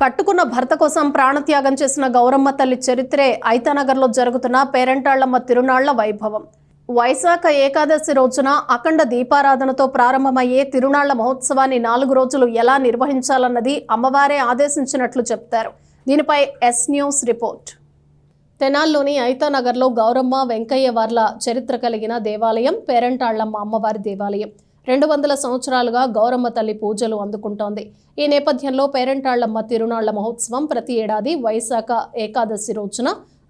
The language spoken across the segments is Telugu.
కట్టుకున్న భర్త కోసం ప్రాణత్యాగం చేసిన గౌరమ్మ తల్లి చరిత్రే ఐతానగర్లో జరుగుతున్న పేరంటాళ్ళమ్మ తిరునాళ్ళ వైభవం. వైశాఖ ఏకాదశి రోజున అఖండ దీపారాధనతో ప్రారంభమయ్యే తిరునాళ్ళ మహోత్సవాన్ని నాలుగు రోజులు ఎలా నిర్వహించాలన్నది అమ్మవారే ఆదేశించినట్లు చెప్తారు. దీనిపై ఎస్ న్యూస్ రిపోర్ట్. తెనాల్లోని ఐతానగర్లో గౌరమ్మ వెంకయ్య వార్ల చరిత్ర కలిగిన దేవాలయం పేరంటాళ్ళమ్మ అమ్మవారి దేవాలయం. రెండు వందల సంవత్సరాలుగా గౌరమ్మ తల్లి పూజలు అందుకుంటోంది. ఈ నేపథ్యంలో పేరంటాళ్ళమ్మ తిరునాళ్ళ మహోత్సవం ప్రతి ఏడాది వైశాఖ ఏకాదశి రోజున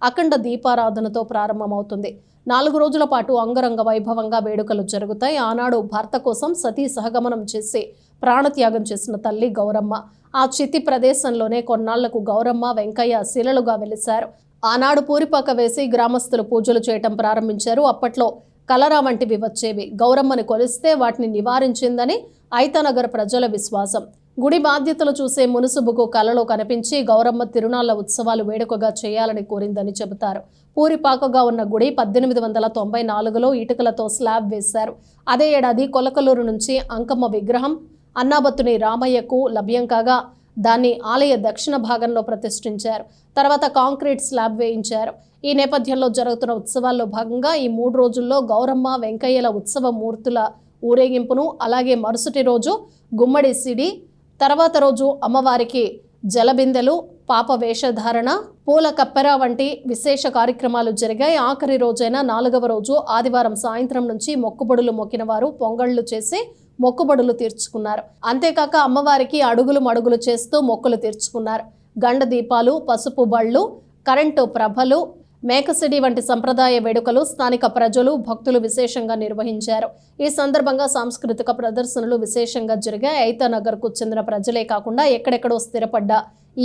అఖండ దీపారాధనతో ప్రారంభమవుతుంది. నాలుగు రోజుల పాటు అంగరంగ వైభవంగా వేడుకలు జరుగుతాయి. ఆనాడు భర్త కోసం సతీ సహగమనం చేసి ప్రాణత్యాగం చేసిన తల్లి గౌరమ్మ ఆ చితి ప్రదేశంలోనే కొన్నాళ్ళకు గౌరమ్మ వెంకయ్య శిలలుగా వెలిశారు. ఆనాడు పూరిపాక వేసి గ్రామస్తులు పూజలు చేయటం ప్రారంభించారు. అప్పట్లో కలరా వంటివి వచ్చేవి గౌరమ్మని కొలిస్తే వాటిని నివారించిందని ఐతనగర్ ప్రజల విశ్వాసం. గుడి బాధ్యతలు చూసే మునుసుబుకు కలలో కనిపించి గౌరమ్మ తిరునాళ్ళ ఉత్సవాలు వేడుకగా చేయాలని కోరిందని చెబుతారు. పూరిపాకగా ఉన్న గుడి పద్దెనిమిది వందల తొంభై నాలుగులో ఇటుకలతో స్లాబ్ వేశారు. అదే ఏడాది కొలకలూరు నుంచి అంకమ్మ విగ్రహం అన్నాబత్తుని రామయ్యకు లభ్యం కాగా దాన్ని ఆలయ దక్షిణ భాగంలో ప్రతిష్ఠించారు. తర్వాత కాంక్రీట్ స్లాబ్ వేయించారు. ఈ నేపథ్యంలో జరుగుతున్న ఉత్సవాల్లో భాగంగా ఈ మూడు రోజుల్లో గౌరమ్మ వెంకయ్యల ఉత్సవ మూర్తుల ఊరేగింపును అలాగే మరుసటి రోజు గుమ్మడి సిడి తర్వాత రోజు అమ్మవారికి జలబిందెలు పాప వేషధారణ పూల కప్పెర వంటి విశేష కార్యక్రమాలు జరిగాయి. ఆఖరి రోజైన నాలుగవ రోజు ఆదివారం సాయంత్రం నుంచి మొక్కుబడులు మొక్కిన వారు పొంగళ్ళు చేసి మొక్కుబడులు తీర్చుకున్నారు. అంతేకాక అమ్మవారికి అడుగులు మడుగులు చేస్తూ మొక్కులు తీర్చుకున్నారు. గండ దీపాలు పసుపు బళ్ళు కరెంటు ప్రభలు మేకసిడి వంటి సంప్రదాయ వేడుకలు స్థానిక ప్రజలు భక్తులు విశేషంగా నిర్వహించారు. ఈ సందర్భంగా సాంస్కృతిక ప్రదర్శనలు విశేషంగా జరిగాయి. ఐతానగర్కు చెందిన ప్రజలే కాకుండా ఎక్కడెక్కడో స్థిరపడ్డ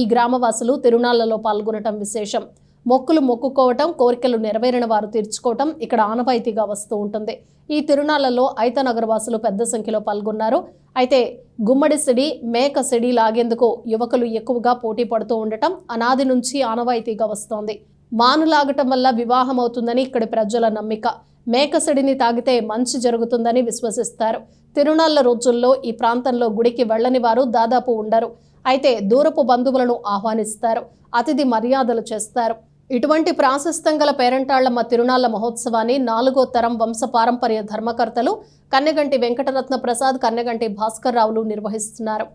ఈ గ్రామవాసులు తిరునాళ్ళలో పాల్గొనటం విశేషం. మొక్కులు మొక్కుకోవటం కోరికలు నెరవేరిన వారు తీర్చుకోవటం ఇక్కడ ఆనవాయితీగా వస్తూ ఉంటుంది. ఈ తిరునాళ్ళలో ఐతనగర్ వాసులు పెద్ద సంఖ్యలో పాల్గొన్నారు. అయితే గుమ్మడి సిడి మేక సిడి లాగేందుకు యువకులు ఎక్కువగా పోటీ పడుతూ ఉండటం అనాది నుంచి ఆనవాయితీగా వస్తోంది. మానులాగటం వల్ల వివాహం అవుతుందని ఇక్కడి ప్రజల నమ్మిక. మేకసడిని తాగితే మంచి జరుగుతుందని విశ్వసిస్తారు. తిరునాళ్ళ రోజుల్లో ఈ ప్రాంతంలో గుడికి వెళ్ళని వారు దాదాపు ఉండరు. అయితే దూరపు బంధువులను ఆహ్వానిస్తారు. అతిథి మర్యాదలు చేస్తారు. ఇటువంటి ప్రాశస్తం గల పేరంటాళ్ళమ్మ తిరునాళ్ళ మహోత్సవాన్ని నాలుగో తరం వంశ పారంపర్య ధర్మకర్తలు కన్నెగంటి వెంకటరత్న ప్రసాద్ కన్నెగంటి భాస్కర్ రావులు నిర్వహిస్తున్నారు.